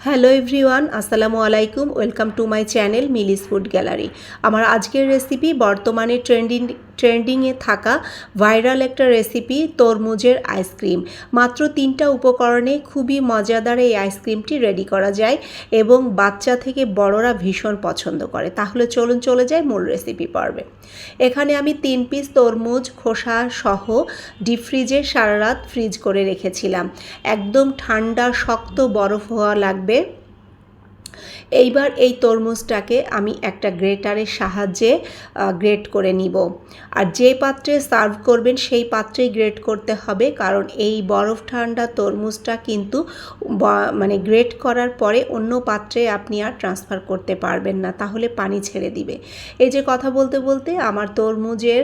Hello everyone আসসালামু আলাইকুম welcome to my channel Milis food gallery আমার আজকের রেসিপি বর্তমানে ট্রেন্ডিং ট্রেন্ডিংয়ে থাকা ভাইরাল একটা রেসিপি তরমুজের আইসক্রিম মাত্র তিনটা উপকরণে খুবই মজাদার এই আইসক্রিমটি রেডি করা যায় এবং বাচ্চা থেকে বড়রা ভীষণ পছন্দ করে। তাহলে চলুন চলে যায় মূল রেসিপি পর্বে। এখানে আমি তিন পিস তরমুজ, খোসা সহ ডিপ ফ্রিজে সারা রাত ফ্রিজ করে রেখেছিলাম। একদম ঠান্ডা, শক্ত, বরফ হওয়া লাগবে থাকবে এইবার এই তরমুজটাকে আমি একটা গ্রেটারের সাহায্যে গ্রেট করে নিব। আর যে পাত্রে সার্ভ করবেন সেই পাত্রেই গ্রেট করতে হবে, কারণ এই বরফ ঠান্ডা তরমুজটা কিন্তু মানে গ্রেট করার পরে অন্য পাত্রে আপনি আর ট্রান্সফার করতে পারবেন না, তাহলে পানি ছেড়ে দিবে। এই যে কথা বলতে বলতে আমার তরমুজের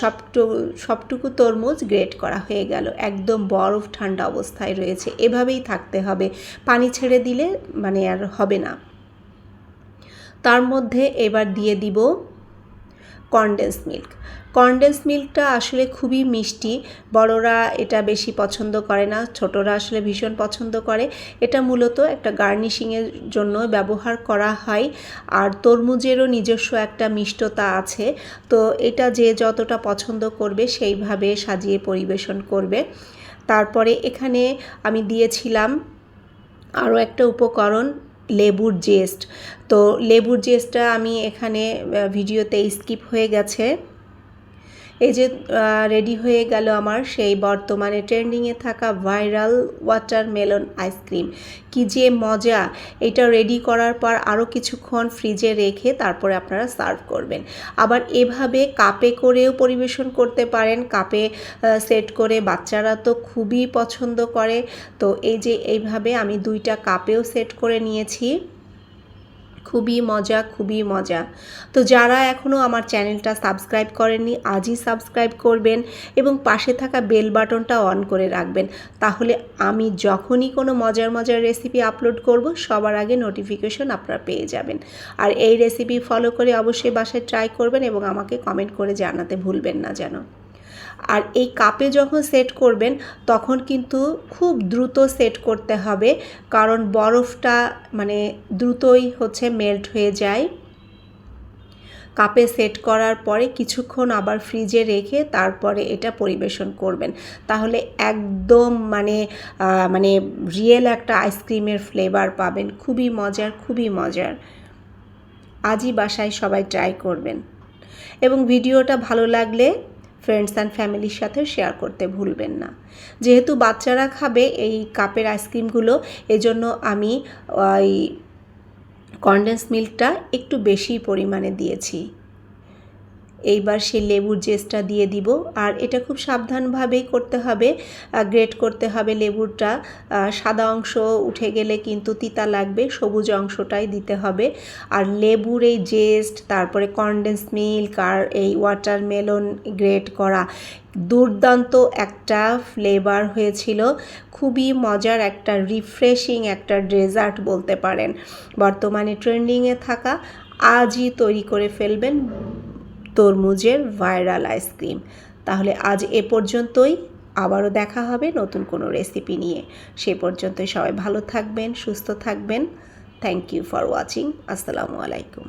সবটু, সবটুকু তরমুজ গ্রেট করা হয়ে গেল। একদম বরফ ঠান্ডা অবস্থায় রয়েছে। এভাবেই থাকতে হবে। পানি ছেড়ে দিলে মানে আর হবে না। তার মধ্যে এবার দিয়ে দিব কনডেন্স মিল্ক কনডেন্স মিল্কটা আসলে খুবই মিষ্টি। বড়রা এটা বেশি পছন্দ করে না, ছোটরা আসলে ভীষণ পছন্দ করে। এটা মূলত একটা গার্নিশিংয়ের জন্য ব্যবহার করা হয়। আর তরমুজেরও নিজস্ব একটা মিষ্টতা আছে। তো এটা যে যতটা পছন্দ করবে সেইভাবে সাজিয়ে পরিবেশন করবে। তারপরে এখানে আমি দিয়েছিলাম আরও একটা উপকরণ লেবুর জেস্ট। তো লেবুর জেস্টটা আমি এখানে ভিডিওতে স্কিপ হয়ে গেছে। এই যে রেডি হয়ে গেল আমার সেই বর্তমানে ট্রেন্ডিংয়ে থাকা ভাইরাল ওয়াটারমেলন আইসক্রিম কি যে মজা! এটা রেডি করার পর আরও কিছুক্ষণ ফ্রিজে রেখে তারপরে আপনারা সার্ভ করবেন। আবার এভাবে কাপে করেও পরিবেশন করতে পারেন। কাপে সেট করে বাচ্চারা তো খুবই পছন্দ করে। তো এই যে, এইভাবে আমি দুইটা কাপেও সেট করে নিয়েছি। খুবই মজা খুবই মজা। তো যারা এখনও আমার চ্যানেলটা সাবস্ক্রাইব করেননি, আজই সাবস্ক্রাইব করবেন এবং পাশে থাকা বেল বাটনটা অন করে রাখবেন। তাহলে আমি যখনই কোনো মজার মজার রেসিপি আপলোড করব, সবার আগে নোটিফিকেশন আপনারা পেয়ে যাবেন। আর এই রেসিপি ফলো করে অবশ্যই বাসায় ট্রাই করবেন এবং আমাকে কমেন্ট করে জানাতে ভুলবেন না যেন। আর এই কাপে যখন সেট করবেন, তখন কিন্তু খুব দ্রুত সেট করতে হবে, কারণ বরফটা মানে দ্রুতই হচ্ছে মেল্ট হয়ে যায়। কাপে সেট করার পরে কিছুক্ষণ আবার ফ্রিজে রেখে তারপরে এটা পরিবেশন করবেন। তাহলে একদম মানে মানে রিয়েল একটা আইসক্রিমের ফ্লেভার পাবেন। খুবই মজার খুবই মজার। আজই বাসায় সবাই ট্রাই করবেন। এবং ভিডিওটা ভালো লাগলে ফ্রেন্ডস অ্যান্ড ফ্যামিলির সাথে শেয়ার করতে ভুলবেন না। যেহেতু বাচ্চারা খাবে এই কাপের আইসক্রিমগুলো এজন্য আমি ওই কন্ডেন্স মিল্কটা একটু বেশি পরিমাণে দিয়েছি। এইবার সে লেবুর জেসটা দিয়ে দিব। আর এটা খুব সাবধানভাবেই করতে হবে গ্রেট করতে হবে লেবুরটা। সাদা অংশ উঠে গেলে কিন্তু তিতা লাগবে, সবুজ অংশটাই দিতে হবে। আর লেবুর এই জেস্ট, তারপরে কনডেন্স মিল্ক আর এই ওয়াটারমেলন গ্রেট করা দুর্দান্ত একটা ফ্লেভার হয়েছিল। খুবই মজার একটা রিফ্রেশিং একটা ডেজার্ট বলতে পারেন। বর্তমানে ট্রেন্ডিংয়ে থাকা, আজই তৈরি করে ফেলবেন। তরমুজের ভাইরাল আইসক্রিম তাহলে আজ এ পর্যন্তই। আবারও দেখা হবে নতুন কোনো রেসিপি নিয়ে। সে পর্যন্তই সবাই ভালো থাকবেন, সুস্থ থাকবেন। থ্যাংক ইউ ফর ওয়াচিং আসসালামু আলাইকুম।